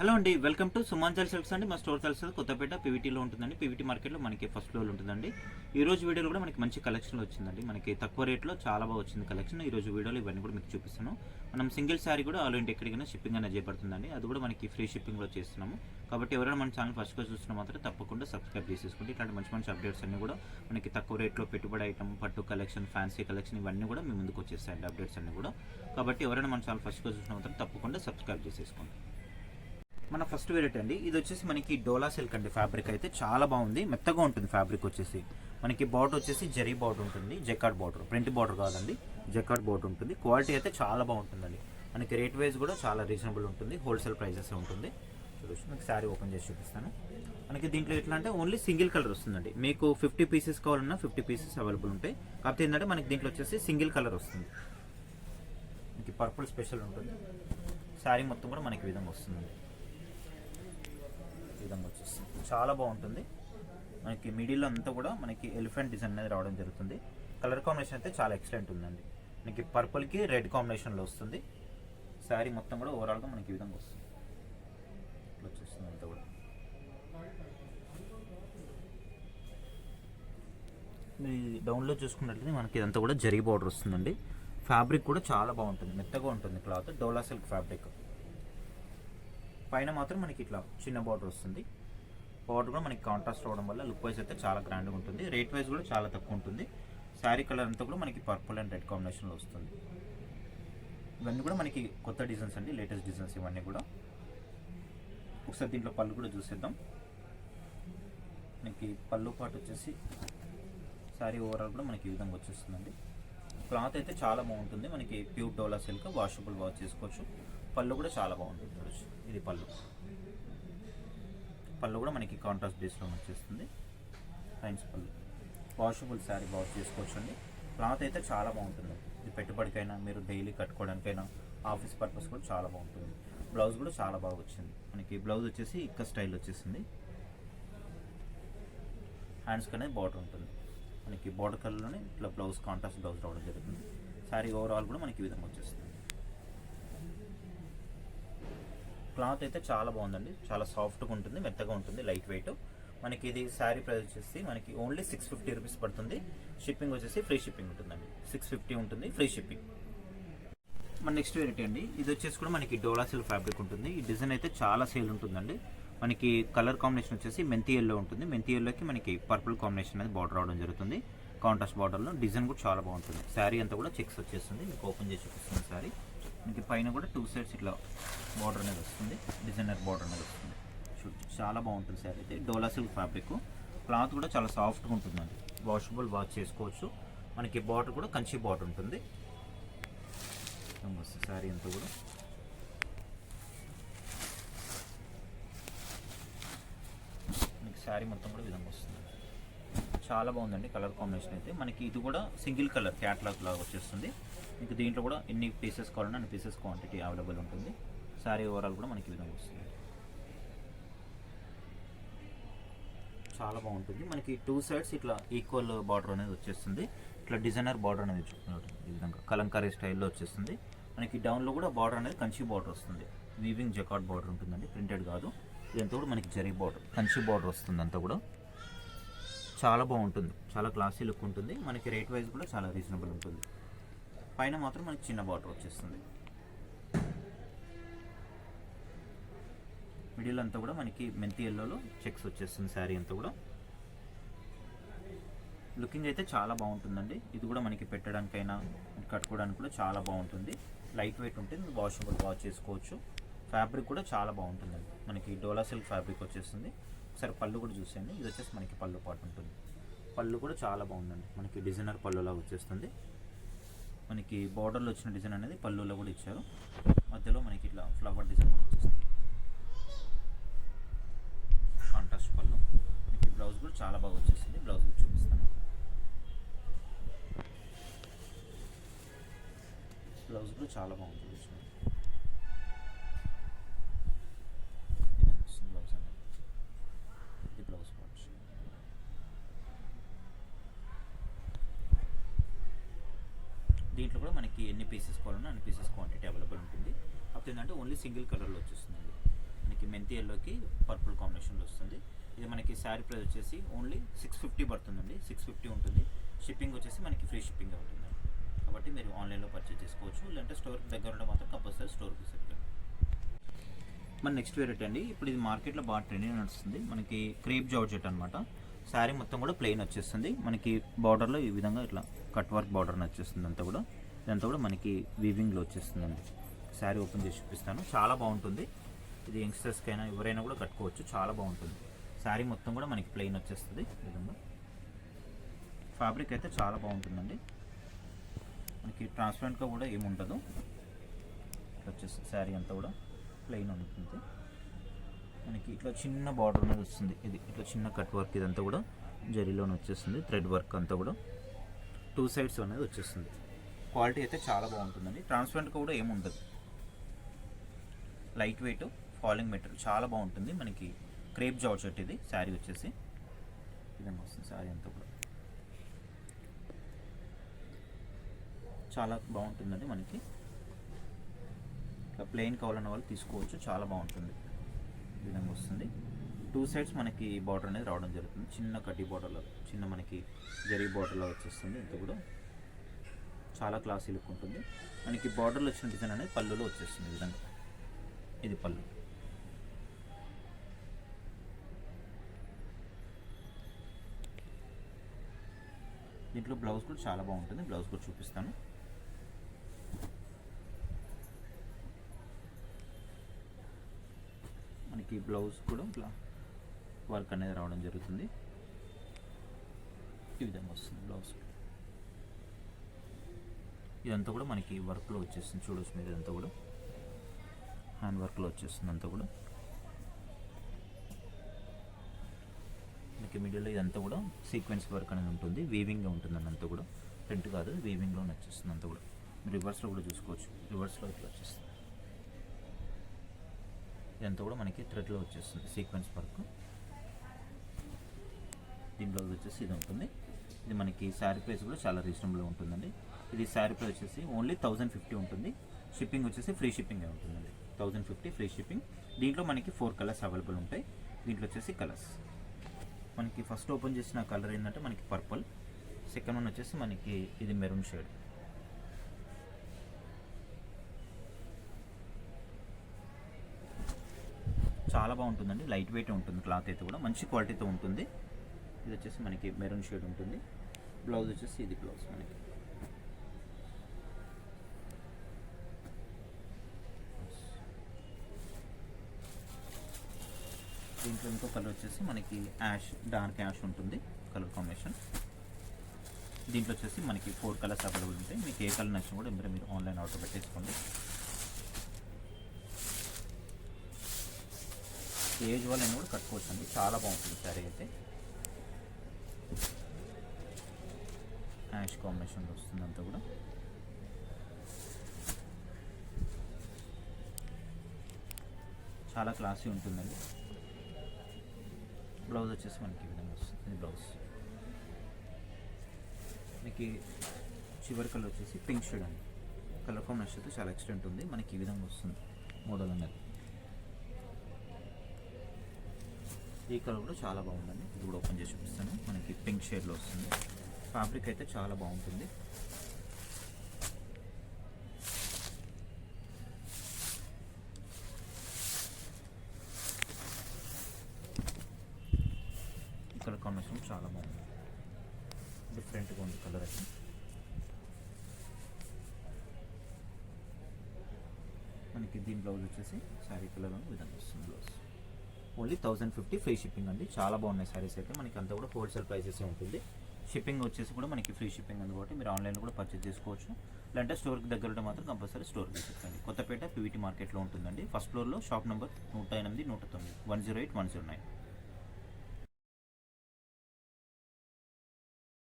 Hello అండి welcome to సుమాంచల్ silks అండి. మా స్టోర్ తెలిసి కొత్తపేట పీవీటీలో ఉంటుందండి. పీవీటీ మార్కెట్లో మనకి ఫస్ట్ ఫ్లోర్ ఉంటుందండి. ఈ రోజు వీడియోలో కూడా మనకి మంచి కలెక్షన్ వచ్చిందండి. మనకి తక్కువ రేట్లో చాలా బాగా వచ్చింది కలెక్షన్ ఈ రోజు వీడియోలో ఇవన్నీ కూడా మీకు చూపిస్తాను. మనం సింగిల్ శారీ కూడా ఆల్ ఇంటి ఎక్కడికైనా షిప్పింగ్ అనేది చేయబడుతుందండి. అది కూడా మనకి ఫ్రీ షిప్పింగ్లో చేస్తున్నాము. కాబట్టి ఎవరైనా మన ఛానల్ ఫస్ట్గా చూస్తున్నా మాత్రం తప్పకుండా సబ్స్క్రైబ్ చేసేసుకోండి. ఇట్లాంటి మంచి మంచి అప్డేట్స్ అన్ని కూడా మనకి తక్కువ రేట్లో పెట్టుబడి ఐటమ్ పట్టు కలెక్షన్ ఫ్యాన్సీ కలెక్షన్ ఇవన్నీ కూడా మీ ముందుకు వచ్చేస్తాయండి అప్డేట్స్ అన్ని కూడా. కాబట్టి ఎవరైనా మన ఛానల్ ఫస్ట్గా చూసిన మాత్రం తప్పకుండా సబ్స్క్రైబ్ చేసేసుకోండి. మన ఫస్ట్ వెరైటీ అండి. ఇది వచ్చేసి మనకి డోలా సిల్క్ అండి ఫ్యాబ్రిక్ అయితే. చాలా బాగుంది. మెత్తగా ఉంటుంది ఫ్యాబ్రిక్ వచ్చేసి. మనకి బార్డర్ వచ్చేసి జరీ బార్డర్ ఉంటుంది. జెకార్డ్ బార్డర్ ప్రింట్ బార్డర్ కాదండి. జెకార్డ్ బార్డర్ ఉంటుంది. క్వాలిటీ అయితే చాలా బాగుంటుందండి. మనకి రేట్ వైజ్ కూడా చాలా రీజనబుల్ ఉంటుంది. హోల్సేల్ ప్రైజెస్ ఉంటుంది. చూడొచ్చు. మీకు శారీ ఓపెన్ చేసి చూపిస్తాను. మనకి దీంట్లో ఎట్లా అంటే ఓన్లీ సింగిల్ కలర్ వస్తుందండి. మీకు ఫిఫ్టీ పీసెస్ కావాలన్నా ఫిఫ్టీ పీసెస్ అవైలబుల్ ఉంటాయి. కాకపోతే ఏంటంటే మనకి దీంట్లో వచ్చేసి సింగిల్ కలర్ వస్తుంది. మనకి పర్పుల్ స్పెషల్ ఉంటుంది. శారీ మొత్తం కూడా మనకి విధంగా వస్తుందండి. ఈ విధంగా వచ్చేస్తుంది. చాలా బాగుంటుంది. మనకి మిడిల్ అంతా కూడా మనకి ఎలిఫెంట్ డిజైన్ అనేది రావడం జరుగుతుంది. కలర్ కాంబినేషన్ అయితే చాలా ఎక్సలెంట్ ఉందండి. మనకి పర్పుల్కి రెడ్ కాంబినేషన్లో వస్తుంది. శారీ మొత్తం కూడా ఓవరాల్గా మనకి ఈ విధంగా వస్తుంది. ఇట్లా వచ్చేస్తుంది అంతా కూడా. డౌన్లో చూసుకున్నట్లయితే మనకి ఇదంతా కూడా జరీ బార్డర్ వస్తుందండి. ఫ్యాబ్రిక్ కూడా చాలా బాగుంటుంది. మెత్తగా ఉంటుంది క్లాత్. డోలా సిల్క్ ఫ్యాబ్రిక్. పైన మాత్రం మనకి ఇట్లా చిన్న బార్డర్ వస్తుంది. బార్డర్ కూడా మనకి కాంట్రాస్ట్ రావడం వల్ల లుక్ వైజ్ అయితే చాలా గ్రాండ్గా ఉంటుంది. రేట్ వైజ్ కూడా చాలా తక్కువ ఉంటుంది. శారీ కలర్ అంతా కూడా మనకి పర్పుల్ అండ్ రెడ్ కాంబినేషన్లో వస్తుంది. ఇవన్నీ కూడా మనకి కొత్త డిజైన్స్ అండి లేటెస్ట్ డిజైన్స్ ఇవన్నీ కూడా. ఒకసారి దీంట్లో పళ్ళు కూడా చూసేద్దాం. మనకి పళ్ళు పాటు వచ్చేసి శారీ ఓవరాల్ కూడా మనకి ఈ విధంగా వచ్చేస్తుందండి. క్లాత్ అయితే చాలా బాగుంటుంది. మనకి pure dola silk washable wash చేసుకోవచ్చు. పళ్ళు కూడా చాలా బాగుంటుంది చూడొచ్చు. ఇది పళ్ళు. పళ్ళు కూడా మనకి కాంట్రాస్ట్ బేస్లో వచ్చేస్తుంది. హ్యాండ్స్ పళ్ళు. వాషబుల్ శారీ బాగా చేసుకోవచ్చు అండి క్లాత్ అయితే చాలా బాగుంటుంది. ఇది పెట్టుబడికైనా మీరు డైలీ కట్టుకోవడానికైనా ఆఫీస్ పర్పస్ కూడా చాలా బాగుంటుంది. బ్లౌజ్ కూడా చాలా బాగా వచ్చింది. మనకి బ్లౌజ్ వచ్చేసి ఇక్క స్టైల్ వచ్చేసింది. హ్యాండ్స్కి అనేది బార్డర్ ఉంటుంది. మనకి బార్డర్ కలర్లోనే ఇట్లా బ్లౌజ్ కాంట్రాస్ట్ బ్లౌజ్ రావడం జరుగుతుంది. శారీ ఓవరాల్ కూడా మనకి ఈ విధంగా వచ్చేస్తుంది. క్లాత్ అయితే చాలా బాగుందండి. చాలా సాఫ్ట్గా ఉంటుంది మెత్తగా ఉంటుంది లైట్ వెయిట్. మనకి ఇది శారీ ప్రైస్ వచ్చేసి మనకి ఓన్లీ సిక్స్ ఫిఫ్టీ రూపీస్ పడుతుంది. షిప్పింగ్ వచ్చేసి ఫ్రీ షిప్పింగ్ ఉంటుందండి. సిక్స్ ఫిఫ్టీ ఉంటుంది ఫ్రీ షిప్పింగ్ మన నెక్స్ట్ వెరైటీ అండి. ఇది వచ్చేసి కూడా మనకి డోలా సిల్క్ ఫ్యాబ్రిక్ ఉంటుంది. ఈ డిజైన్ అయితే చాలా సేల్ ఉంటుందండి. మనకి కలర్ కాంబినేషన్ వచ్చేసి మెంతి ఎల్లో ఉంటుంది. మెంతి ఎల్లోకి మనకి పర్పుల్ కాంబినేషన్ అనేది బార్డర్ రావడం జరుగుతుంది. కాంట్రాస్ట్ బార్డర్లో డిజైన్ కూడా చాలా బాగుంటుంది. శారీ అంతా కూడా చెక్స్ వచ్చేస్తుంది. మీకు ఓపెన్ చేసి చూపిస్తుంది శారీ. మనకి పైన కూడా టూ సైడ్స్ ఇట్లా బార్డర్ అనేది వస్తుంది. డిజైనర్ బార్డర్ అనేది వస్తుంది. చాలా బాగుంటుంది సార్ అయితే. డోలా సిల్క్ ఫ్యాబ్రిక్. క్లాత్ కూడా చాలా సాఫ్ట్గా ఉంటుందండి. వాషబుల్ వాష్ చేసుకోవచ్చు. మనకి బార్డర్ కూడా కంచి బార్డర్ ఉంటుంది. వస్తుంది శారీ అంతా కూడా. మీకు శారీ మొత్తం కూడా విధంగా వస్తుంది. చాలా బాగుందండి కలర్ కాంబినేషన్ అయితే. మనకి ఇది కూడా సింగిల్ కలర్ క్యాట్లాగ్ లాగా వచ్చేస్తుంది. మీకు దీంట్లో కూడా ఎన్ని పీసెస్ కావాలన్నా అన్ని పీసెస్ క్వాంటిటీ అవైలబుల్ ఉంటుంది. శారీ ఓవరాల్ కూడా మనకి విధంగా వస్తుంది. చాలా బాగుంటుంది. మనకి టూ సైడ్స్ ఇట్లా ఈక్వల్ బార్డర్ అనేది వచ్చేస్తుంది. ఇట్లా డిజైనర్ బార్డర్ అనేది చూస్తున్నారు. ఈ విధంగా కలంకారీ స్టైల్లో వచ్చేస్తుంది. మనకి డౌన్లో కూడా బార్డర్ అనేది కంచి బార్డర్ వస్తుంది. వీవింగ్ జకాట్ బార్డర్ ఉంటుందండి. ప్రింటెడ్ కాదు. ఇదంతా కూడా మనకి జరీ బార్డర్ కంచి బార్డర్ వస్తుంది అంతా కూడా. చాలా బాగుంటుంది. చాలా క్లాసీ లుక్ ఉంటుంది. మనకి రేట్ వైజ్ కూడా చాలా రీజనబుల్ ఉంటుంది. పైన మాత్రం మనకి చిన్న బార్డర్ వచ్చేస్తుంది. మిడిల్ అంతా కూడా మనకి మెంతి ఎల్లోలో చెక్స్ వచ్చేస్తుంది శారీ అంతా కూడా. లుకింగ్ అయితే చాలా బాగుంటుందండి. ఇది కూడా మనకి పెట్టడానికైనా కట్టుకోవడానికి కూడా చాలా బాగుంటుంది. లైట్ వెయిట్ ఉంటుంది వాషబుల్ వాష్ చేసుకోవచ్చు. ఫ్యాబ్రిక్ కూడా చాలా బాగుంటుందండి. మనకి డోలా సిల్క్ ఫ్యాబ్రిక్ వచ్చేస్తుంది. ఒకసారి పళ్ళు కూడా చూసేయండి. ఇది వచ్చేసి మనకి పళ్ళు పాటు ఉంటుంది. పళ్ళు కూడా చాలా బాగుందండి. మనకి డిజైనర్ పళ్ళులా వచ్చేస్తుంది. మనకి బార్డర్లో వచ్చిన డిజైన్ అనేది పళ్ళులో కూడా ఇచ్చారు. మధ్యలో మనకి ఇట్లా ఫ్లవర్ డిజైన్ కూడా వచ్చేస్తుంది. కాంట్రాస్ట్ పళ్ళు. మనకి బ్లౌజ్ కూడా చాలా బాగా వచ్చేసింది. బ్లౌజ్ కూడా చూపిస్తాను. బ్లౌజ్ కూడా చాలా బాగుంటుంది. దీంట్లో కూడా మనకి ఎన్ని పీసెస్ కావాలన్నా అన్ని పీసెస్ క్వాంటిటీ అవైలబుల్ ఉంటుంది. అప్పుడు ఏంటంటే ఓన్లీ సింగిల్ కలర్లో వచ్చేస్తుందండి. మనకి మెంతి ఎల్లోకి పర్పుల్ కాంబినేషన్లో వస్తుంది. ఇది మనకి శారీ ప్రైస్ వచ్చేసి ఓన్లీ సిక్స్ ఫిఫ్టీ పడుతుందండి. సిక్స్ ఫిఫ్టీ ఉంటుంది. షిప్పింగ్ వచ్చేసి మనకి ఫ్రీ షిప్పింగ్ ఉంటుంది కాబట్టి మీరు ఆన్లైన్లో పర్చేస్ చేసుకోవచ్చు. లేదంటే స్టోర్కి దగ్గర ఉంటే మాత్రం కంపల్సరీ స్టోర్కి విజిట్ మన నెక్స్ట్ వెరైటీ అండి. ఇప్పుడు ఇది మార్కెట్లో బాగా ట్రెండింగ్ నడుస్తుంది. మనకి క్రేప్ జార్జెట్ అనమాట శారీ మొత్తం కూడా ప్లెయిన్ వచ్చేస్తుంది. మనకి బార్డర్లో ఈ విధంగా ఇట్లా కట్ వర్క్ బార్డర్ వచ్చేస్తుంది అంతా కూడా. ఇదంతా కూడా మనకి వీవింగ్లో వచ్చేస్తుందండి. శారీ ఓపెన్ చేసి చూపిస్తాను. చాలా బాగుంటుంది. ఇది యంగ్స్టర్స్కైనా ఎవరైనా కూడా కట్టుకోవచ్చు. చాలా బాగుంటుంది. శారీ మొత్తం కూడా మనకి ప్లెయిన్ వచ్చేస్తుంది. ఈ విధంగా. ఫ్యాబ్రిక్ అయితే చాలా బాగుంటుందండి. మనకి ట్రాన్స్పరెంట్గా కూడా ఏముండదు. వచ్చేసి వచ్చేస్తుంది. శారీ అంతా కూడా ప్లెయిన్ ఉంటుంది. మనకి ఇట్లా చిన్న బార్డర్ అనేది వస్తుంది. ఇది ఇట్లా చిన్న కట్ వర్క్ ఇదంతా కూడా జరీలోనే వచ్చేస్తుంది. థ్రెడ్ వర్క్ అంతా కూడా టూ సైడ్స్ అనేది వచ్చేస్తుంది. క్వాలిటీ అయితే చాలా బాగుంటుందండి. ట్రాన్స్పరెంట్ కూడా ఏముండదు. లైట్ వెయిట్ ఫాలింగ్ మెటీరియల్ చాలా బాగుంటుంది. మనకి క్రేప్ జార్జెట్ ఇది శారీ వచ్చేసి. విధంగా వస్తుంది శారీ అంతా కూడా. చాలా బాగుంటుందండి మనకి. ఇట్లా ప్లెయిన్ కావాలన్న వాళ్ళు తీసుకోవచ్చు. చాలా బాగుంటుంది. ఈ విధంగా వస్తుంది. టూ సైడ్స్ మనకి బార్డర్ అనేది రావడం జరుగుతుంది. చిన్న కడ్డీ బార్డర్లో చిన్న మనకి జరీ బార్డర్లో వచ్చేస్తుంది. ఇంత కూడా చాలా క్లాసీ లుక్ ఉంటుంది. మనకి బార్డర్లో వచ్చిన డిజైన్ అనేది పళ్ళులో వచ్చేస్తుంది ఈ విధంగా. ఇది పళ్ళు. దీంట్లో బ్లౌజ్ కూడా చాలా బాగుంటుంది. బ్లౌజ్ కూడా చూపిస్తాను. మనకి బ్లౌజ్ కూడా ఇట్లా వర్క్ అనేది రావడం జరుగుతుంది. ఈ విధంగా వస్తుంది బ్లౌజ్. ఇదంతా కూడా మనకి వర్క్లో వచ్చేస్తుంది. చూడొచ్చు మీరు ఇదంతా కూడా. హ్యాండ్ వర్క్లో వచ్చేస్తుంది అంతా కూడా. మనకి మిడిల్లో ఇదంతా కూడా సీక్వెన్స్ వర్క్ అనేది ఉంటుంది. వీవింగ్గా ఉంటుంది అంతా కూడా. ప్రింట్ కాదు వీవింగ్లో వచ్చేస్తుంది అంతా కూడా. రివర్స్లో కూడా చూసుకోవచ్చు. రివర్స్లో ఇట్లా వచ్చేస్తుంది. ఇదంతా కూడా మనకి థ్రెడ్లో వచ్చేస్తుంది సీక్వెన్స్ వర్క్. దీంట్లో వచ్చేసి ఇది ఉంటుంది. ఇది మనకి శారీ ప్రైస్ కూడా చాలా రీజనబుల్గా ఉంటుందండి. ఇది శారీ ప్రైస్ వచ్చేసి ఓన్లీ థౌజండ్ ఫిఫ్టీ ఉంటుంది. షిప్పింగ్ వచ్చేసి ఫ్రీ షిప్పింగ్ ఉంటుందండి. థౌజండ్ ఫిఫ్టీ ఫ్రీ షిప్పింగ్ దీంట్లో మనకి ఫోర్ కలర్స్ అవైలబుల్ ఉంటాయి. దీంట్లో వచ్చేసి కలర్స్ మనకి ఫస్ట్ ఓపెన్ చేసిన కలర్ ఏంటంటే మనకి పర్పుల్ సెకండ్ వన్ వచ్చేసి మనకి ఇది మెరూన్ షేడ్ చాలా బాగుంటుందండి. లైట్ వెయిట్ ఉంటుంది క్లాత్ అయితే కూడా. మంచి క్వాలిటీతో ఉంటుంది. ఇది వచ్చేసి మనకి మెరూన్ షేడ్ ఉంటుంది. బ్లౌజ్ వచ్చేసి ఇది బ్లౌజ్ మనకి. దీంట్లో ఇంకో కలర్ వచ్చేసి మనకి యాష్ డార్క్ యాష్ ఉంటుంది. కలర్ కాంబినేషన్ దీంట్లో వచ్చేసి మనకి ఫోర్ కలర్స్ అవైలబుల్ ఉంటాయి. మీకు ఏ కలర్ నచ్చినా కూడా మీరు మీరు ఆన్లైన్ ఆర్డర్ పెట్టేసుకోండి. ఏజ్ వాళ్ళని కూడా కట్టుకోవచ్చు అండి చాలా బాగుంటుంది శారీ అయితే. యాష్ కాంబినేషన్ వస్తుంది అంతా కూడా. చాలా క్లాసీ ఉంటుందండి. బ్లౌజ్ వచ్చేసి మనకి ఈ విధంగా వస్తుంది బ్లౌజ్ మనకి చివరి కలర్ వచ్చేసి పింక్ షేడ్ అండి. కలర్ కాంబినేషన్ అయితే చాలా ఎక్స్టెంట్ ఉంది. మనకి ఈ విధంగా వస్తుంది మోడల్ అనేది. ఈ కలర్ కూడా చాలా బాగుందండి. ఇది కూడా ఓపెన్ చేసి చూపిస్తాను. మనకి పింక్ షేడ్లో వస్తుంది. ఫ్యాబ్రిక్ అయితే చాలా బాగుంటుంది. ఇక్కడ కాంబినేషన్ చాలా బాగుంది. డిఫరెంట్గా ఉంది కలర్ అయితే. మనకి దీని బ్లౌజ్ వచ్చేసి శారీ కలర్ విధంగా వస్తుంది blouse. Only thousand fifty free shipping అండి. చాలా బాగున్నాయి శారీస్ అయితే. మనకి అంతా కూడా హోల్సేల్ ప్రైసెస్ ఉంటుంది. షిప్పింగ్ వచ్చేసి కూడా మనకి ఫ్రీ షిప్పింగ్ ఉంది కాబట్టి మీరు ఆన్లైన్లో కూడా పర్చేస్ చేసుకోవచ్చు. లేదంటే స్టోర్కి దగ్గర ఉంటే మాత్రం కంపల్సరీ స్టోర్కి విజిట్ కొత్తపేట పీవీటీ మార్కెట్లో ఉంటుందండి. ఫస్ట్ ఫ్లోర్లో షాప్ నెంబర్ నూట ఎనిమిది నూట తొమ్మిది one zero eight one zero nine.